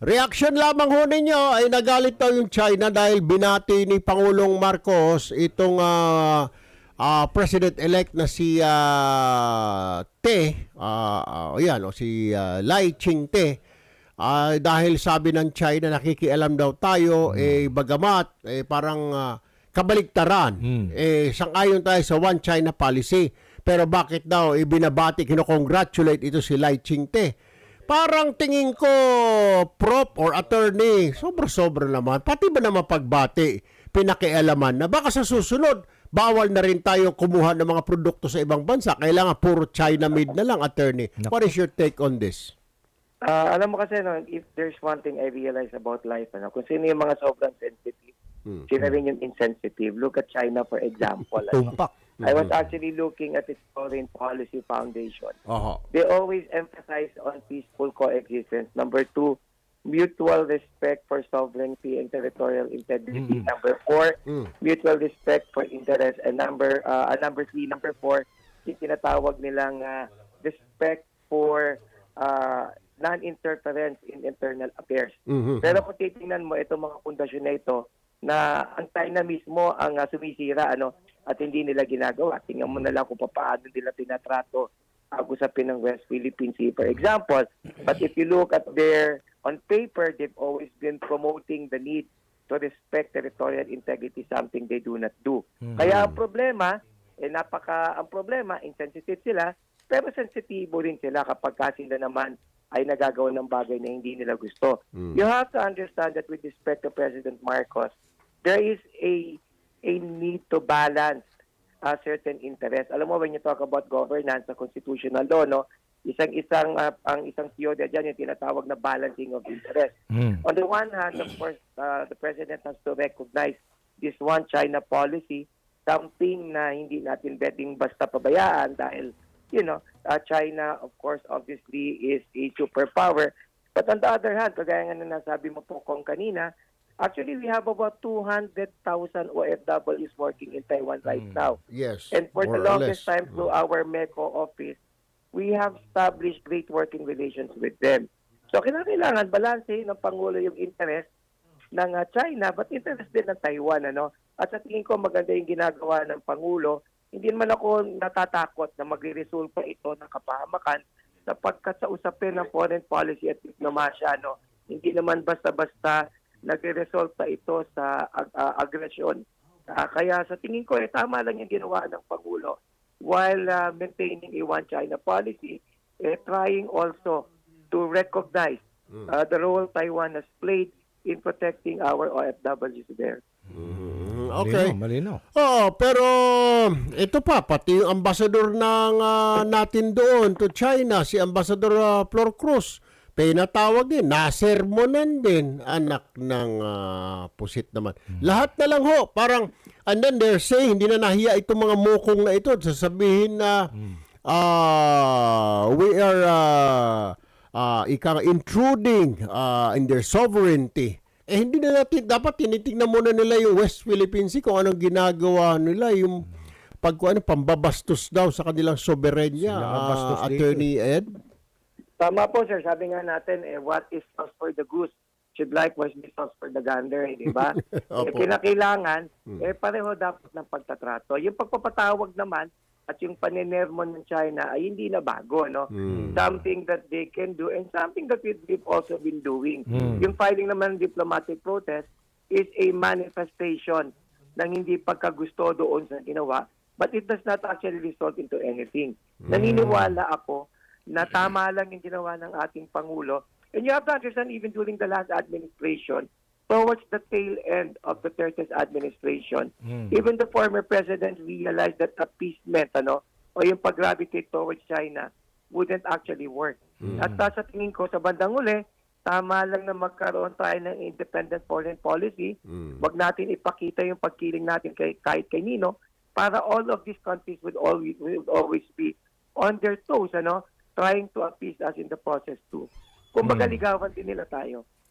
Reaction lamang ho ninyo ay nagalit daw yung China dahil binati ni Pangulong Marcos itong ah, ah, President-elect na si ah, Te, ah, ah, yan, o si ah, Lai Ching-te, Ah, dahil sabi ng China nakikialam daw tayo, eh bagamat eh, parang ah, kabaliktaran, eh sang-ayon tayo sa One China policy. Pero bakit daw ibinabati, kinokongratulate ito si Lai Ching-te? Parang tingin ko, prop or attorney, sobra-sobra naman. Pati ba naman pagbati, pinakialaman na baka sa susunod, bawal na rin tayo kumuha ng mga produkto sa ibang bansa. Kailangan puro China-made na lang, attorney. What is your take on this? Ah, alam mo kasi, no, if there's one thing I realize about life, ano, kung sino yung mga sobrang sensitive, Hmm. sino rin yung insensitive. Look at China, for example. Tumpak. I was actually looking at its Foreign Policy Foundation. Oho. They always emphasize on peaceful coexistence. Number two, mutual respect for sovereignty and territorial integrity. Number four, Mm. mutual respect for interest. And number uh, uh, number three, number four, yung tinatawag nilang uh, respect for uh, non-interference in internal affairs. Mhm. Pero kung titingnan mo itong mga pundasyon na ito, na ang China mismo ang uh, sumisira ano at hindi nila ginagawa. Tingnan mo na lang kung paano nila tinatrato ang usapin ng West Philippine Sea, for example. But if you look at their, on paper, they've always been promoting the need to respect territorial integrity, something they do not do. Kaya ang problema, eh napaka, ang problema, insensitive sila, pero sensitibo rin sila kapag ka sila naman ay nagagawa ng bagay na hindi nila gusto. You have to understand that with respect to President Marcos, there is a a need to balance a certain interest. Alam mo, when you talk about governance sa constitutional law, no, isang-isang ah, ang isang theory diyan yung tinatawag na balancing of interest. Mm. On the one hand, of course, uh, the president has to recognize this one China policy, something na hindi natin pwedeng basta pabayaan dahil, you know, uh, China, of course, obviously is a superpower. But on the other hand, kagaya nga na nasabi mo po kong kanina, actually we have about 200,000 OFWs working in Taiwan right now. Yes. And for the longest time through our MECO office, we have established great working relations with them. So kinakailangan balanse ng Pangulo yung interest ng uh, China but interest din ng Taiwan. ano At sa tingin ko maganda yung ginagawa ng Pangulo. Hindi naman ako natatakot na magre-resulta ito ng kapahamakan sapagkat sa usapin ng foreign policy at diplomasya, no, hindi naman basta-basta nagre-resulta ito sa ag- ah, agresyon. Ah, kaya sa tingin ko, eh, tama lang yung ginawa ng Pangulo while ah, maintaining a one China policy, eh, trying also to recognize ah, the role Taiwan has played in protecting our OFWs there. Mhm. Okay. Malinaw, malinaw. Oo, pero ito pa, pati yung ambassador ng ah, natin doon to China, si Ambassador ah, Flor Cruz, pinatawag din, nasermonan din, anak ng ah, pusit naman. Lahat na lang ho, parang, and then they're saying, hindi na nahiya itong mga mukong na ito, sasabihin na, ah, we are, ah, ah, ika intruding ah, in their sovereignty. Eh hindi na natin dapat tinitingnan muna nila yung West Philippine Sea kung anong ginagawa nila yung pag ano pambabastos daw sa kanilang soberenya ah, bastos dito. Attorney Ed. Tama po, sir. Sabi nga natin, eh, what is sauce for the goose should likewise be sauce for the gander, eh, di ba? eh, kinakailangan, eh, pareho dapat ng pagtatrato. Yung pagpapatawag naman at yung panenermo ng China ay hindi na bago, no? Something that they can do and something that we- we've also been doing. Yung filing naman ng diplomatic protest is a manifestation ng hindi pagkagusto doon sa ginawa but it does not actually result into anything. Naniniwala ako na tama lang yung ginawa ng ating Pangulo. And you have to understand, even during the last administration, towards the tail end of the Duterte administration, even the former president realized that appeasement, ano, o yung pag-gravitate towards China wouldn't actually work. At uh, sa tingin ko, sa bandang uli, tama lang na magkaroon tayo ng independent foreign policy. Wag natin ipakita yung pagkiling natin kay, kahit kay Nino para all of these countries would always, would always be on their toes, ano, trying to appease us in the process too. Kung ligawan din nila tayo.